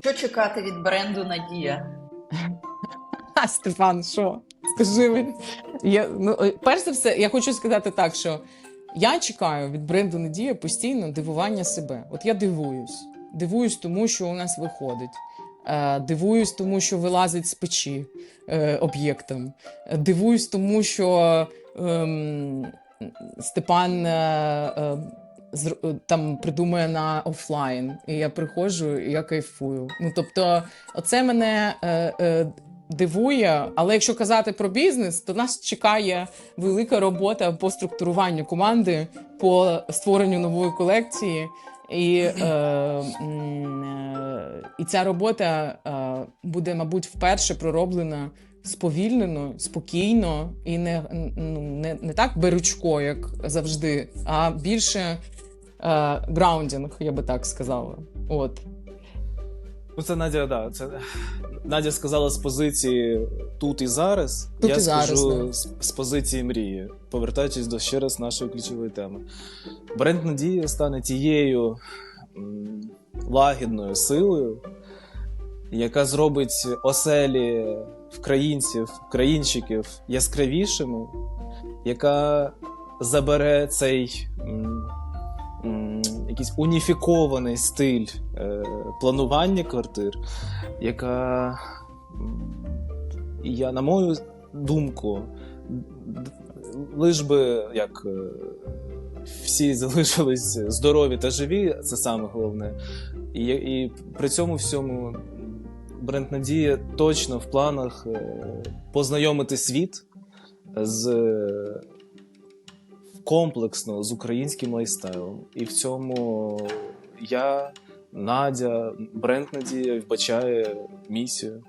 Що чекати від бренду Надія? А, Стефан, що? Скажи мені. Я, ну, е, перш за все, я хочу сказати так, що я чекаю від бренду Надія постійно дивування себе. От я дивуюсь. Дивуюсь тому, що у нас виходить. Е, Дивуюсь тому, що вилазить з печі е, об'єктом. Е, Дивуюсь тому, що Степан е, зр- е, там придумує на офлайн. І я приходжу і я кайфую. Ну тобто, оце мене е, е, дивує. Але якщо казати про бізнес, то нас чекає велика робота по структуруванню команди, по створенню нової колекції. І, е, е, і ця робота е, буде, мабуть, вперше пророблена сповільнено, спокійно і не, ну, не, не так беручко, як завжди, а більше е, граундінг, я би так сказала. От. Ну, це Надя, да. Це Надя сказала з позиції тут і зараз. Тут я і зараз, скажу да. з, з позиції мрії, повертаючись до ще раз нашої ключової теми. Бренд Надія стане тією м, лагідною силою, яка зробить оселі вкраїнців, країнчиків яскравішими, яка забере цей. м, Якийсь уніфікований стиль е, планування квартир, яка, я, на мою думку, лиш би як е, всі залишились здорові та живі, це саме головне. І, і при цьому всьому бренд Надія точно в планах е, познайомити світ з комплексно з українським лайфстайлом. І в цьому я, Надя, бренд Надія вбачає місію.